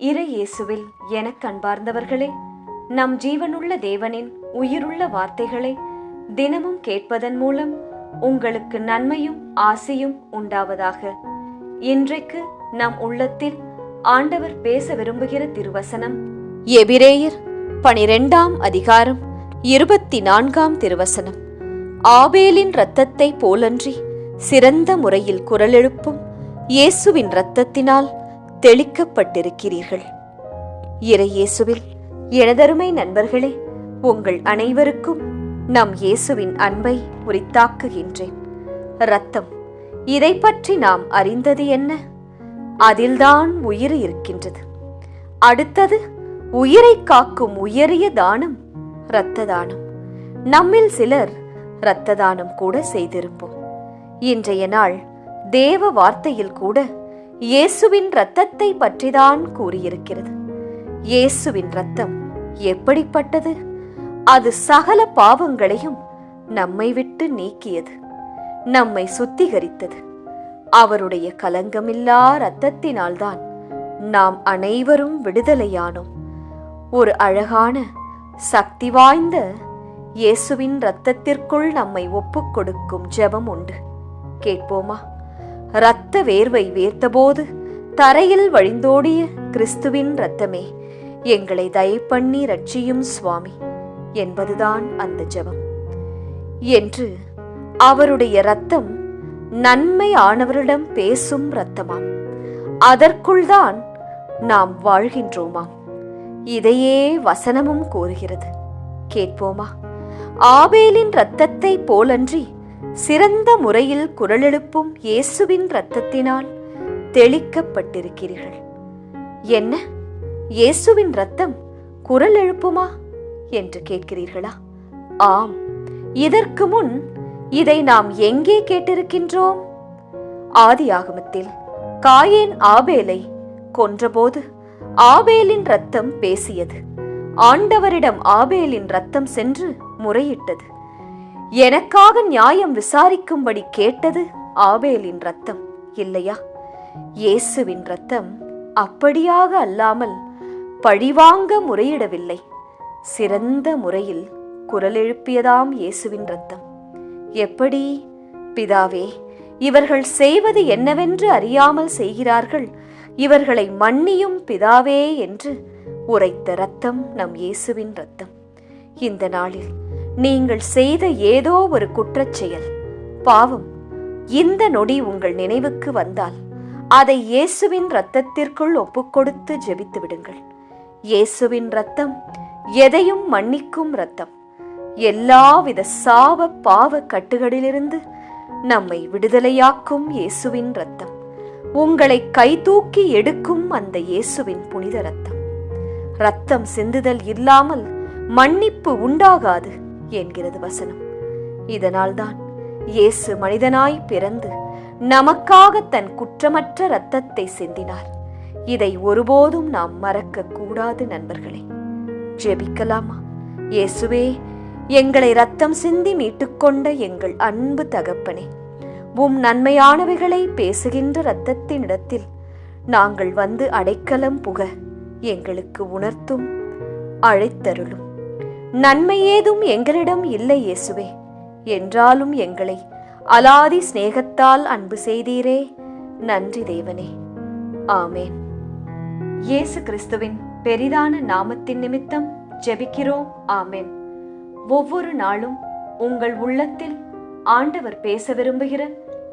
இறை இயேசுவில் எனக் கண்பார்ந்தவர்களே நம் ஜீவனுள்ள தேவனின் உயிருள்ள வார்த்தைகளை தினமும் கேட்பதன் மூலம் உங்களுக்கு நன்மையும் ஆசையும் உண்டாவதாக. இன்றைக்கு நம் உள்ளத்தில் ஆண்டவர் பேச விரும்புகிற திருவசனம் எபிரேயர் பனிரெண்டாம் அதிகாரம் இருபத்தி நான்காம் திருவசனம். ஆபேலின் இரத்தத்தை போலன்றி சிறந்த முறையில் குரலெழுப்பும் இயேசுவின் இரத்தத்தினால் தெளிக்கப்பட்டிருக்கிறீர்கள். இறையேசுவில் எனதருமை நண்பர்களே உங்கள் அனைவருக்கும் நம் இயேசுவின் அன்பை உரித்தாக்குகின்றேன். இரத்தம் இதை பற்றி நாம் அறிந்தது என்ன? அதில்தான் உயிர் இருக்கின்றது. அடுத்தது உயிரை காக்கும் உயரிய தானம் இரத்த தானம். நம்மில் சிலர் இரத்த தானம் கூட செய்திருப்போம். இன்றைய நாள் தேவ வார்த்தையில் கூட இயேசுவின் இரத்தத்தை பற்றிதான் கூறியிருக்கிறது. இயேசுவின் இரத்தம் எப்படிப்பட்டது? அது சகல பாவங்களையும் நம்மை விட்டு நீக்கியது நம்மை சுத்திகரித்தது. அவருடைய கலங்கமில்லா இரத்தத்தினால்தான் நாம் அனைவரும் விடுதலையானோம். ஒரு அழகான சக்தி வாய்ந்த இயேசுவின் இரத்தத்திற்குள் நம்மை ஒப்புக் கொடுக்கும் ஜெபம் உண்டு. கேட்போமா? இரத்த வேர்வை வேர்த்தபோது தரையில் வழிந்தோடிய கிறிஸ்துவின் இரத்தமே எங்களை தயப்பண்ணி ரட்சியும் சுவாமி என்பதுதான் அந்த ஜெபம். என்று அவருடைய இரத்தம் நன்மை ஆனவரிடம் பேசும் இரத்தமாம். அதற்குள்தான் நாம் வாழ்கின்றோமாம் இதையே வசனமும் கூறுகிறது. கேட்போமா? ஆபேலின் இரத்தத்தை போலன்றி சிறந்த முறையில் குரலெழுப்பும் இயேசுவின் இரத்தத்தினால் தெளிக்கப்பட்டிருக்கிறீர்கள். என்ன? இயேசுவின் ரத்தம் குரல் எழுப்புமா என்று கேட்கிறீர்களா? ஆம். இதற்கு முன் இதை நாம் எங்கே கேட்டிருக்கின்றோம்? ஆதி ஆகமத்தில் காயேன் ஆபேலை கொன்றபோது ஆபேலின் ரத்தம் பேசியது. ஆண்டவரிடம் ஆபேலின் ரத்தம் சென்று முறையிட்டது. எனக்காக நியாயம் விசாரிக்கும்படி கேட்டது ஆபேலின் ரத்தம் இல்லையா? இயேசுவின் ரத்தம் அப்படியாக அல்லாமல் பழிவாங்க முறையிடவில்லை. சிறந்த முறையில் குரல் எழுப்பியதாம் இயேசுவின் ரத்தம் எப்படி? பிதாவே இவர்கள் செய்வது என்னவென்று அறியாமல் செய்கிறார்கள். இவர்களை மன்னியும் பிதாவே என்று உரைத்த ரத்தம் நம் இயேசுவின் ரத்தம் இந்த நாளில் நீங்கள் செய்த ஏதோ ஒரு குற்றச்செயல். பாவம் இந்த நொடி உங்கள் நினைவுக்கு வந்தால் அதை இயேசுவின் ரத்தத்திற்குள் ஒப்புக்கொடுத்து ஜெபித்து விடுங்கள். இயேசுவின் ரத்தம் எதையும் மன்னிக்கும் ரத்தம் எல்லாவித சாப பாவ கட்டுகளிலிருந்து நம்மை விடுதலையாக்கும் இயேசுவின் ரத்தம் உங்களை கைதூக்கி எடுக்கும் அந்த இயேசுவின் புனித ரத்தம் ரத்தம் சிந்துதல் இல்லாமல் மன்னிப்பு உண்டாகாது. என்கிறது வசனம். இதனால்தான் இயேசு மனிதனாய் பிறந்து நமக்காக தன் குற்றமற்ற இரத்தத்தை சிந்தினார். இதை ஒருபோதும் நாம் மறக்க கூடாது நண்பர்களே. ஜெபிக்கலாமா? இயேசுவே எங்களை ரத்தம் சிந்தி மீட்டுக்கொண்ட எங்கள் அன்பு தகப்பனே உம் நன்மையானவைகளை பேசுகின்ற இரத்தத்தினிடத்தில் நாங்கள் வந்து அடைக்கலம் புக எங்களுக்கு உணர்த்தும் அழைத்தருளும். நன்மை ஏதும் எங்களிடம் இல்லை இயேசுவே. என்றாலும் எங்களை அலாதி சிநேகத்தால் அன்பு செய்தீரே. நன்றி தேவனே. ஆமேன். இயேசு கிறிஸ்துவின் பெரிதான நாமத்தின் நிமித்தம் ஜெபிக்கிறோம். ஆமேன். ஒவ்வொரு நாளும் உங்கள் உள்ளத்தில் ஆண்டவர் பேச விரும்புகிற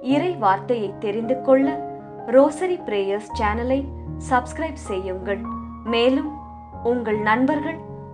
இறை வார்த்தையை தெரிந்து கொள்ள ரோசரி பிரேயர்ஸ் சேனலை சப்ஸ்கிரைப் செய்யுங்கள். மேலும் உங்கள் நண்பர்கள்